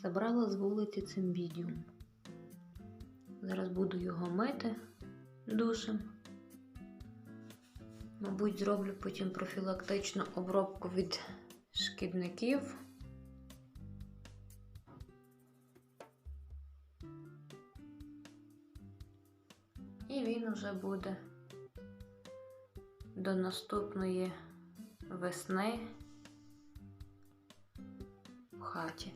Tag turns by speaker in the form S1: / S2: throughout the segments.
S1: Забрала з вулиці цимбідіум. Зараз буду його мити душем. Мабуть, зроблю потім профілактичну обробку від шкідників. І він уже буде до наступної весни в хаті.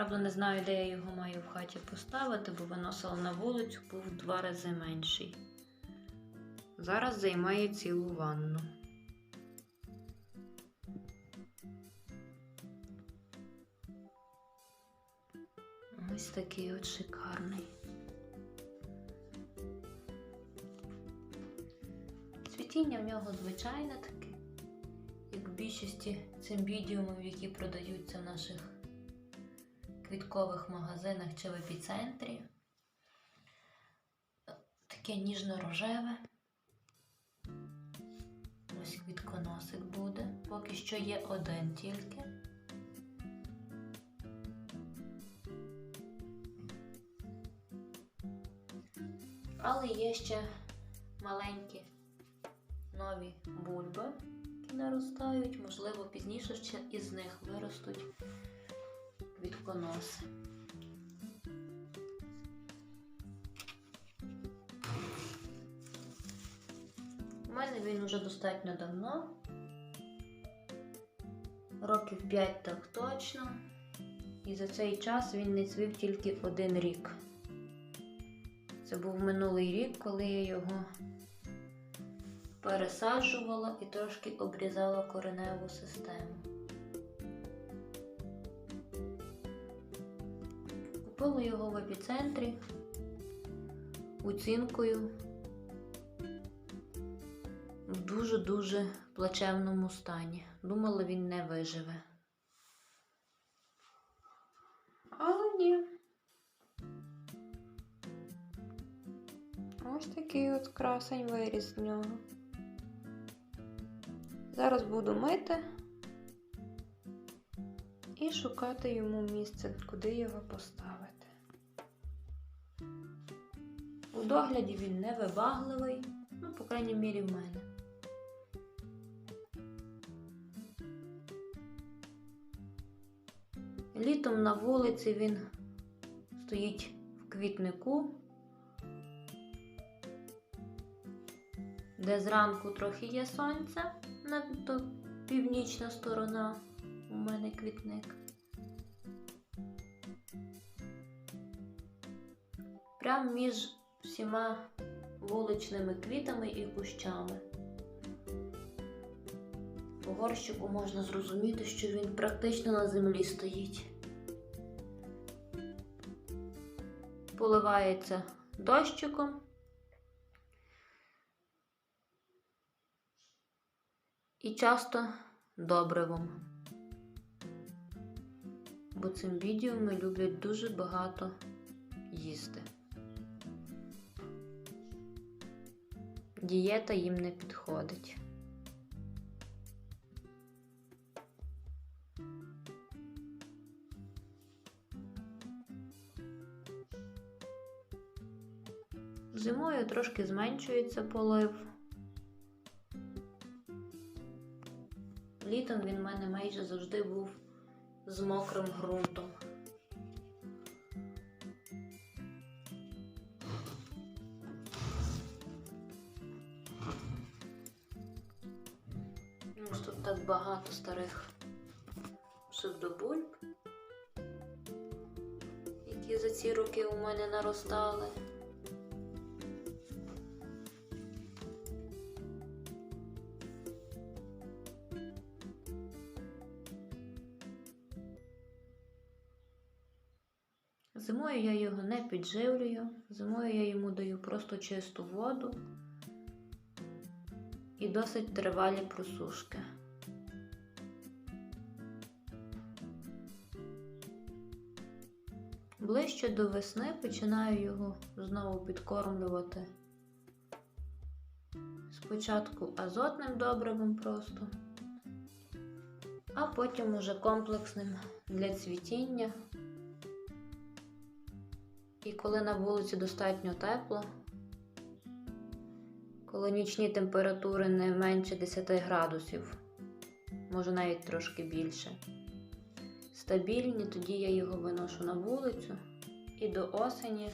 S1: Правда, не знаю, де я його маю в хаті поставити, бо виносила на вулицю, був два рази менший. Зараз займає цілу ванну. Ось такий от шикарний. Цвітіння в нього звичайне таке, як в більшості цимбідіумів, які продаються в наших квіткових магазинах чи в епіцентрі. Таке ніжно-рожеве. Ось квітконосик буде. Поки що є один тільки. Але є ще маленькі нові бульби, які наростають. Можливо, пізніше ще із них виростуть квітконоси. У мене він вже достатньо давно. Років 5 так точно. І за цей час він не цвів тільки один рік. Це був минулий рік, коли я його пересаджувала і трошки обрізала кореневу систему. Купила його в епіцентрі оцінкою в дуже-дуже плачевному стані. Думала, він не виживе. Але ні. Ось такий от красень виріс з нього. Зараз буду мити і шукати йому місце, куди його поставити. У догляді він невибагливий, ну, по крайній мірі, в мене. Літом на вулиці він стоїть в квітнику, де зранку трохи є сонця, надто північна сторона у мене квітник. Прямо між всіма вуличними квітами і кущами. По горщику можна зрозуміти, що він практично на землі стоїть. Поливається дощиком. І часто добривом. Бо цим відео ми люблять дуже багато їсти. Дієта їм не підходить. Зимою трошки зменшується полив. Літом він в мене майже завжди був з мокрим ґрунтом. Ось тут так багато старих псевдобульб, які за ці роки у мене наростали. Зимою я його не підживлюю, зимою я йому даю просто чисту воду і досить тривалі просушки. Ближче до весни починаю його знову підкормлювати. Спочатку азотним добривом просто, а потім уже комплексним для цвітіння. І коли на вулиці достатньо тепло, коли нічні температури не менше 10 градусів, може навіть трошки більше, стабільні, тоді я його виношу на вулицю і до осені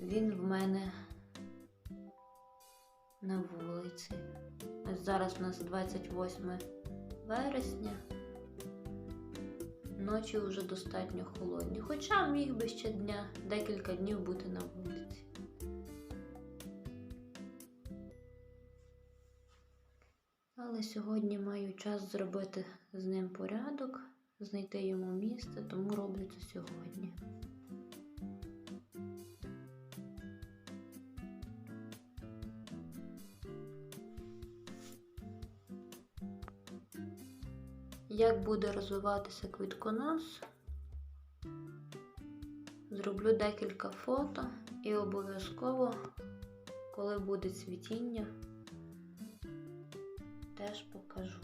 S1: він в мене на вулиці. Ось зараз у нас 28 вересня. Ночі вже достатньо холодні, хоча міг би ще дня, декілька днів бути на вулиці. Але сьогодні маю час зробити з ним порядок, знайти йому місце, тому роблю це сьогодні. Як буде розвиватися квітконос, зроблю декілька фото і обов'язково, коли буде цвітіння, теж покажу.